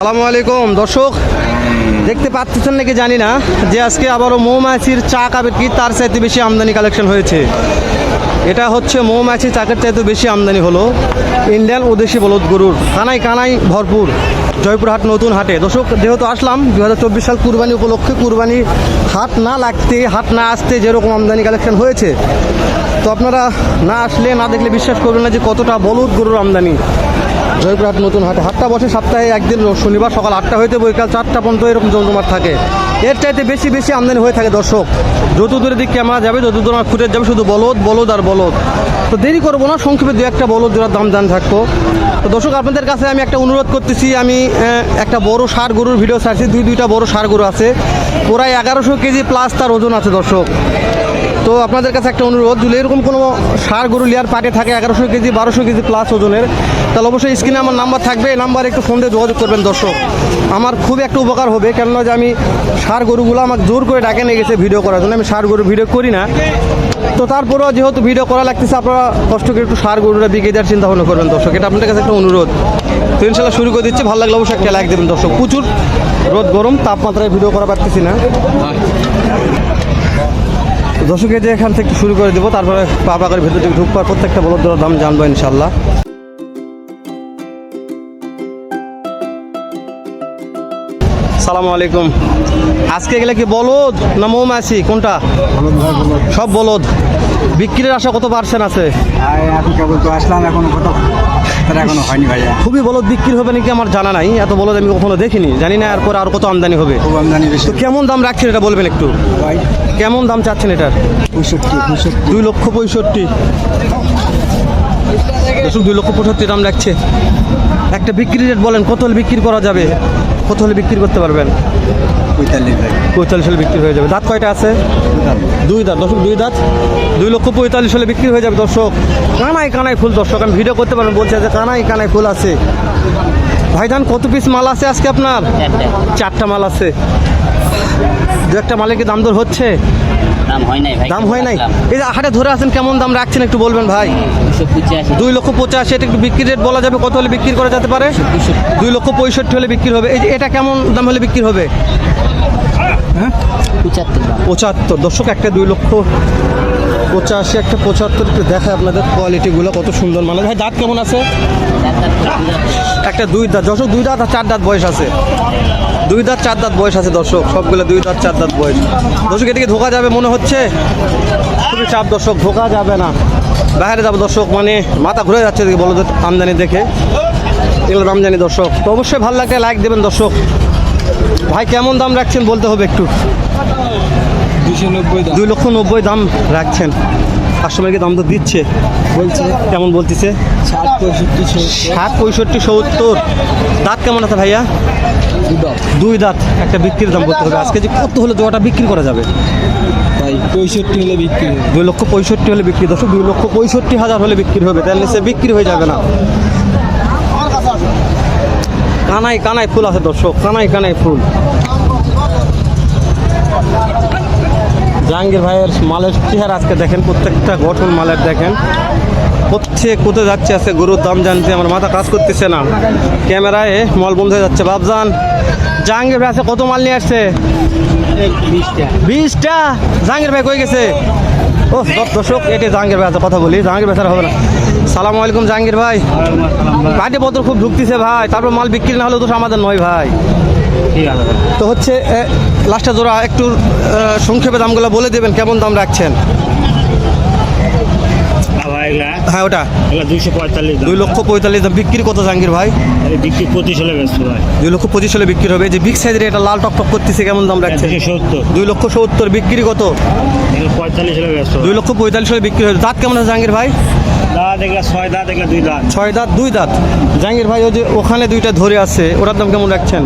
আসসালামু আলাইকুম, দর্শক। দেখতে পাচ্ছেন নাকি জানি না যে আজকে আবারও মৌমাছির চা কাপের কি তার চাইতে বেশি আমদানি কালেকশন হয়েছে। এটা হচ্ছে মৌমাছি চাকের চাইতে বেশি আমদানি হলো ইন্ডিয়ান ওদেশি বলদ গরুর। কানাই কানাই ভরপুর। জয়পুরহাট নতুন হাটে। দর্শক, যেহেতু আসলাম দু হাজার চব্বিশ সাল কুরবানি উপলক্ষে কুরবানি হাট না লাগতে, হাট না আসতে যেরকম আমদানি কালেকশন হয়েছে, তো আপনারা না আসলে না দেখলে বিশ্বাস করবেন না যে কতটা বলদ গরুর আমদানি। জয়পুরহাট নতুন হাটে হাটটা বসে সপ্তাহে একদিন শনিবার সকাল আটটা হইতে বৈকাল চারটা পর্যন্ত এরকম জমজমাট থাকে। এর চাইতে বেশি বেশি আমদানি হয়ে থাকে দর্শক। যত দূরের দিক ক্যামেরা যাবে যত দূর আমার ফুটে যাবে, শুধু বলদ বলদ আর বলদ। তো দেরি করব না, সংক্ষেপে দু একটা বলদ জোড়ার দাম জান থাকব। তো দর্শক, আপনাদের কাছে আমি একটা অনুরোধ করতেছি, আমি একটা বড় সার গরুর ভিডিও ছাড়ছি দুই দুইটা বড় সার গরু আছে। প্রায় এগারোশো কেজি প্লাস তার ওজন আছে দর্শক। তো আপনাদের কাছে একটা অনুরোধ, যদি এরকম কোনো সার গরু লিয়ার পাটে থাকে এগারোশো কেজি, বারোশো কেজি প্লাস ওজনের, তাহলে অবশ্যই স্ক্রিনে আমার নাম্বার থাকবে, এই নাম্বারে একটু ফোন দিয়ে যোগাযোগ করবেন দর্শক। আমার খুব একটা উপকার হবে, কেননা যে আমি সার গরুগুলো আমাকে জোর করে ডাকে নিয়ে গেছে ভিডিও করার জন্য, আমি সার গরু ভিডিও করি না। তো তারপরেও যেহেতু ভিডিও করা লাগতেছে, আপনারা কষ্ট করে একটু সার গরুটা বিকে দেওয়ার চিন্তা ভাবনা করবেন দর্শক। এটা আপনাদের কাছে একটা অনুরোধ। তো ইনশাল্লাহ শুরু করে দিচ্ছি, ভালো লাগলে অবশ্যই একটা লাইক দেবেন দর্শক। প্রচুর রোদ গরম, তাপমাত্রায় ভিডিও করা পারতেছি না। দর্শকের যে এখান থেকে শুরু করে দেবো তারপরে পা পা করে ভেতর থেকে ঢুকবার প্রত্যেকটা বলদ দাম জানব ইনশাল্লাহ সালামু আলাইকুম। আজকে গেলে কি বলদ না মৌমাছি? কোনটা? সব বলদ। বিক্রির আশা কত পার্সেন্ট আছে? এখন কেবল তো আসলাম এখন কত? এখনও হয়নি ভাইয়া। খুবই বলদ বিক্রি হবে নাকি আমার জানা নাই। এত বলদ আমি কখনো দেখিনি। জানি না এরপর আর কত আমদানি হবে। খুব আমদানি তো কেমন দাম রাখছেন এটা বলবেন একটু? ভাই কেমন দাম চাচ্ছেন এটার? পঁয়ষট্টি পঁয়ষট্টি। দুই লক্ষ পঁয়ষট্টি। দর্শক দুই লক্ষ পঁয়ষট্টি দাম লাগছে একটা বিক্রি রেট বলেন কত হলে বিক্রি করা যাবে? কত হলে বিক্রি করতে পারবেন? পঁয়তাল্লিশ পঁয়তাল্লিশ হলে বিক্রি হয়ে যাবে। দাঁত কয়টা আছে? দুই দাঁত। দর্শক দুই দাঁত। দুই লক্ষ পঁয়তাল্লিশ হলে বিক্রি হয়ে যাবে দর্শক। কানাই কানাই ফুল দর্শক আমি ভিডিও করতে পারবেন বলছে যে কানাই কানাই ফুল আছে। ভাইজান কত পিস মাল আছে আজকে আপনার? চারটা মাল আছে। দু একটা মালের কি দাম দর হচ্ছে? দাম হয় নাই ভাই দাম হয় নাই? এই যে হাটে ধরে আছেন কেমন দাম রাখছেন একটু বলবেন ভাই? দুই লক্ষ পঁচাশি এটা একটু বিক্রি রেট বলা যাবে? কত হলে বিক্রি করা যেতে পারে? দুই লক্ষ পঁয়ষট্টি হলে বিক্রি হবে। এই যে এটা কেমন দাম হলে বিক্রি হবে? পঁচাত্তর পঁচাত্তর। দর্শক একটা দুই লক্ষ পঁচাশি একটা পঁচাত্তর একটু দেখায় আপনাদের কোয়ালিটিগুলো কত সুন্দর মানে ভাই দাঁত কেমন আছে? একটা দুই দাঁত। দর্শক দুই দাঁত আর চার দাঁত বয়স আছে। দুই দাঁত চার দাঁত বয়স আছে দর্শক সবগুলো দুই দাঁত চার দাঁত বয়স। দর্শক এদিকে ধোকা যাবে মনে হচ্ছে? খুবই চাপ দর্শক ধোকা যাবে না। বাইরে যাবে দর্শক মানে মাথা ঘুরে যাচ্ছে এদিকে বলো আমদানি দেখে। এগুলো দাম জানি দর্শক। তো অবশ্যই ভালো লাগলে লাইক দেবেন দর্শক। ভাই কেমন দাম রাখছেন বলতে হবে একটু? দুশো নব্বই দুই লক্ষ নব্বই দাম রাখছেন। কাস্টমারকে দাম তো দিচ্ছে। বলছে। কেমন বলতেছে? ষাট পঁয়ষট্টি ষাট পঁয়ষট্টি সত্তর। দাঁত কেমন আছে ভাইয়া? দুই দাঁত। একটা বিক্রির দাম করতে হবে। আজকে যে কত হলে জোয়াটা বিক্রি করা যাবে? ভাই পঁয়ষট্টি হলে বিক্রি দুই লক্ষ পঁয়ষট্টি হলে বিক্রি। দশ দুই লক্ষ পঁয়ষট্টি হাজার হলে বিক্রি হবে। তাহলে সে বিক্রি হয়ে যাবে না। কানাই কানাই ফুল আছে দর্শক। কানাই কানাই ফুল। জাহাঙ্গীর ভাইয়ের মালের চেহারা আজকে দেখেন প্রত্যেকটা গঠন মালের দেখেন। কোথায় কোথায় যাচ্ছে আছে গরুর দাম জানতে আমার মাথা কাজ করতেছে না। ক্যামেরায় মল বন্ধ হয়ে যাচ্ছে। বাবজান জাহাঙ্গীর ভাই আছে কত মাল নিয়ে আসছে? বিশটা। জাহাঙ্গীর ভাই কই গেছে? ও দর্শক এটি জাহাঙ্গীর ভাই আছে কথা বলি। জাহাঙ্গীর ভাই হবে না। সালাম আলাইকুম জাহাঙ্গীর ভাই। পার্টি পত্র খুব ঢুকতেছে ভাই। তারপর মাল বিক্রি না হলেও তো আমাদের নয় ভাই। তো হচ্ছে লাস্টে জোড়া একটু সংক্ষেপে দামগুলো বলে দেবেন কেমন দাম রাখছেন? হ্যাঁ ওটা। দুইশো পঁয়তাল্লিশ দুই লক্ষ পঁয়তাল্লিশ দাম। বিক্রি কত জাহাঙ্গীর ভাই? বিক্রি পঁচিশ হলে ব্যস্ত ভাই। দুই লক্ষ পঁচিশ হলে বিক্রি হবে। এই যে বিগ সাইজের এটা লাল টক টক করতেছে কেমন দাম রাখছে সত্তর। দুই লক্ষ সত্তর বিক্রি কত? পঁয়তাল্লিশ হলে ব্যস্ত দুই লক্ষ পঁয়তাল্লিশ হলে বিক্রি হবে। দাঁত কেমন আছে জাহাঙ্গীর ভাই? ছয় দাঁত দুই দাঁত। ছয় দাঁত দুই দাঁত। জাহাঙ্গীর ভাই ওই যে ওখানে দুইটা ধরে আছে ওটার দাম কেমন রাখছেন?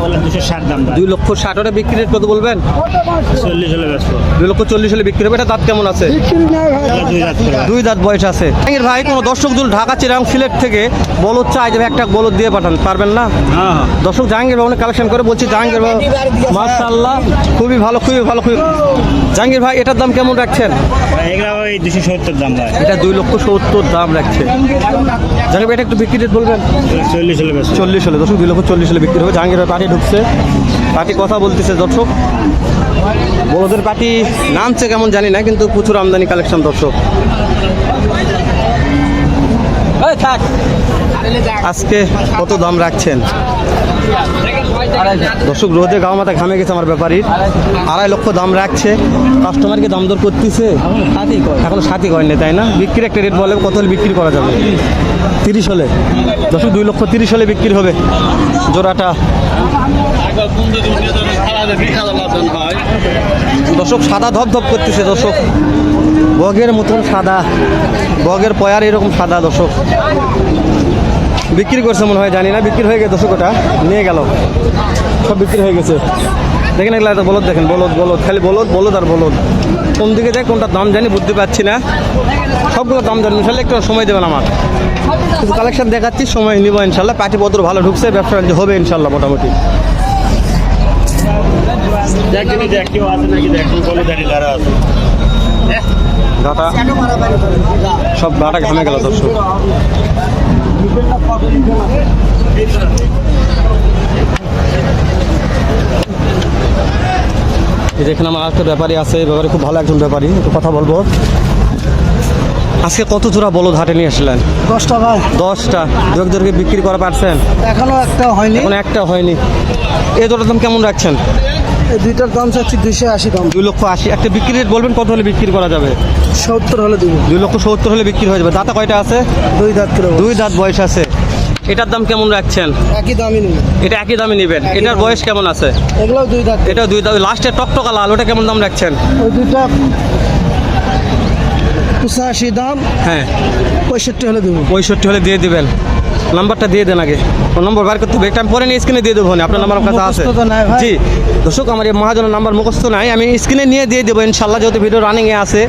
ওগুলা ওগুলো দুশো ষাট দাম দুই লক্ষ ষাট ওটা বিক্রি রেট কত বলবেন? চল্লিশ হলে বেচবো। দুই লক্ষ চল্লিশ হলে বিক্রি হবে। এটা দাঁত কেমন আছে? দুই দাঁত বয়স আছে। জাহাঙ্গীর ভাই কোনো দর্শক দুল ঢাকা চিরাং সিলেট থেকে বলদ চাই যে একটা বলদ দিয়ে পাঠান পারবেন না? হ্যাঁ হ্যাঁ। দর্শক জাহাঙ্গীর ভবনে কালেকশন করে। বলছি জাহাঙ্গীর বাবু মার্শাল্লাহ খুবই ভালো খুবই ভালো খুবই জাহাঙ্গীর ভাই এটার দাম কেমন রাখছেন? দুশো সত্তর দাম এটা দুই লক্ষ সত্তর দাম রাখছে। জাহাঙ্গীর ভাই এটা একটু বিক্রি রেট বলবেন? চল্লিশ হলে চল্লিশ হলে দর্শক দুই লক্ষ চল্লিশ হলে বিক্রি হবে। জাহাঙ্গীর ভাই ঢুকছে। পার্টি কথা বলতেছে দর্শক। বড়দের পার্টি নামছে কেমন জানি না কিন্তু প্রচুর আমদানি কালেকশন দর্শক। আজকে কত দাম রাখছেন? দর্শক, রোদে গাও মাথা ঘামে গেছে আমার ব্যাপারীর আড়াই লক্ষ দাম রাখছে। কাস্টমারকে দাম দর করতেছে। এখন সাথী করেনি তাই না? বিক্রির একটা রেট বলে, কত হলে বিক্রি করা যাবে? তিরিশ হলে। দর্শক, দুই লক্ষ তিরিশ হলে বিক্রি হবে। জোড়াটা। দর্শক, সাদা ধপ ধপ করতেছে দর্শক। বগের মতন সাদা। বগের পয়ার এরকম সাদা দর্শক। বিক্রি করছে মনে হয় জানি না বিক্রি হয়ে গেছে ওটা নিয়ে গেল। সব বিক্রি হয়ে গেছে। দেখেন এগুলো একটা বলদ দেখেন বলদ বলদ খালি বলদ বলদ আর বলদ। কোন দিকে দেখ কোনটা দাম জানি বুঝতে পারছি না। সবগুলো দাম জানি ইনশাল্লাহ একটু সময় দেবেন আমার। কিছু কালেকশন দেখাচ্ছি সময় নিব ইনশাল্লাহ। পাটিপত্র ভালো ঢুকছে ব্যবসা বাণিজ্য হবে ইনশাল্লাহ মোটামুটি। সব গাটা ঘামে গেল দর্শক। এই আমার একটা ব্যাপারী আছে এই ব্যাপারে খুব ভালো একজন ব্যাপারী একটু কথা বলব। আজকে কত জোড়া বলদ হাটে নিয়ে আসলেন? দশটা ভাই। দশটা। দু একজনকে বিক্রি করা পারছেন? এখনও একটা হয়নি। এখন একটা হয়নি। এই জোড়ার দাম কেমন রাখছেন? দুইটার দাম চাচ্ছি দুইশো আশি দাম। দুই লক্ষ আশি। একটা বিক্রি রেট বলবেন কত হলে বিক্রি করা যাবে? সত্তর হলে দিব দুই লক্ষ সত্তর হলে বিক্রি হয়ে যাবে। দাঁতা কয়টা আছে? দুই দাঁত দুই দাঁত বয়স আছে। এটার দাম কেমন রাখছেন? একই দামই নেবেন। এটা একই দামে নেবেন। এটার বয়স কেমন আছে? এগুলো দুই দাঁত এটা দুই দাঁত। লাস্টে টকটকা লাল ওটা কেমন দাম রাখছেন? ওই দুইটা পঁচাশি দাম। হ্যাঁ। পঁয়ষট্টি হলে দেবো। পঁয়ষট্টি হলে দিয়ে দিবেন। নাম্বারটা দিয়ে দেন আগে। নম্বর বার করতে হবে। একটা আমি পরে নিয়ে স্ক্রিনে দিয়ে দেবো আপনার নাম্বার কাছে আছে। জি। দর্শক আমার এই মহাজনের নাম্বার মুখস্থ নাই। আমি স্ক্রিনে নিয়ে দিয়ে দেবো ইনশাল্লাহ যেহেতু ভিডিও রানিংয়ে আছে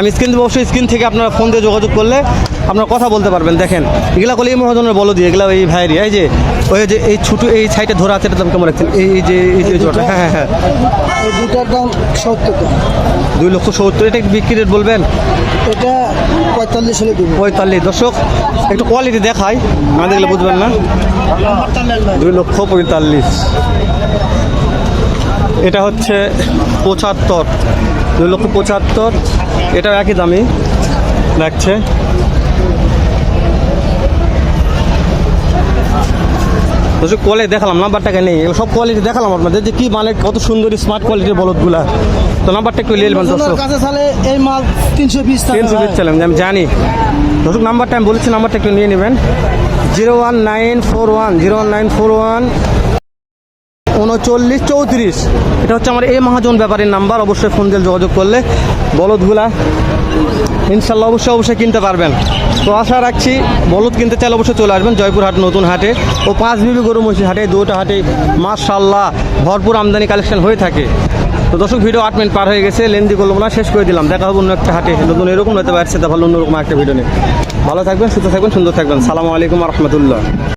আমি স্ক্রিন দেবো অবশ্যই স্ক্রিন থেকে আপনারা ফোন দিয়ে যোগাযোগ করলে আপনারা কথা বলতে পারবেন। দেখেন এগুলা করলে এই মহাজনের বলো দিয়ে এগুলা এই ভাইয়েরই। এই যে ওই যে এই ছোটো এই সাইডে ধরা আছে এটা দাম কেমন রাখছেন এই যে এই যে হ্যাঁ হ্যাঁ হ্যাঁ। দাম সত্তর দুই লক্ষ সত্তর এটা বিক্রি রেট বলবেন? এটা পঁয়তাল্লিশ হলে পঁয়তাল্লিশ। দর্শক একটু কোয়ালিটি দেখাই না দেখলে বুঝবেন না। দুই লক্ষ পঁয়তাল্লিশ। এটা হচ্ছে পঁচাত্তর। দুই লক্ষ পঁচাত্তর। এটাও একই দামি লাগছে দর্শক কোয়ালিটি দেখালাম নাম্বারটাকে নেই। সব কোয়ালিটি দেখালাম আপনাদের যে কি মানে কত সুন্দর স্মার্ট কোয়ালিটির বলদগুলা। তো নাম্বারটা একটু নেবেন দর্শক। এই মাল তিনশো ভাই। দিচ্ছিলাম আমি জানি। দর্শক নাম্বারটা আমি বলেছি নাম্বারটা একটু নিয়ে নেবেন। Zero one nine four one zero one nine four one উনচল্লিশ, চৌত্রিশ। এটা হচ্ছে আমার এই মহাজন ব্যাপারীর নাম্বার, অবশ্যই ফোন দিয়ে যোগাযোগ করলে। বলদগুলা ইনশাল্লাহ অবশ্যই অবশ্যই কিনতে পারবেন। তো আশা রাখছি বলদ কিনতে চাইলে অবশ্যই চলে আসবেন জয়পুর হাট নতুন হাটে। ও পাঁচ বিবি গরু, মহিষী হাটে দুটো হাটে মার্শাল্লাহ ভরপুর আমদানি কালেকশন হয়ে থাকে। তো দর্শক ভিডিও আট মিনিট পার হয়ে গেছে, লেন্দি করলাম না, শেষ করে দিলাম। দেখা হবে অন্য একটা হাটে। নতুন এরকম হতে পারছে তা ভালো, অন্যরকম একটা ভিডিও নিয়ে। ভালো থাকবেন, সুস্থ থাকবেন, সুন্দর থাকবেন। সালামু আলাইকুম রহমতুল্লাহ।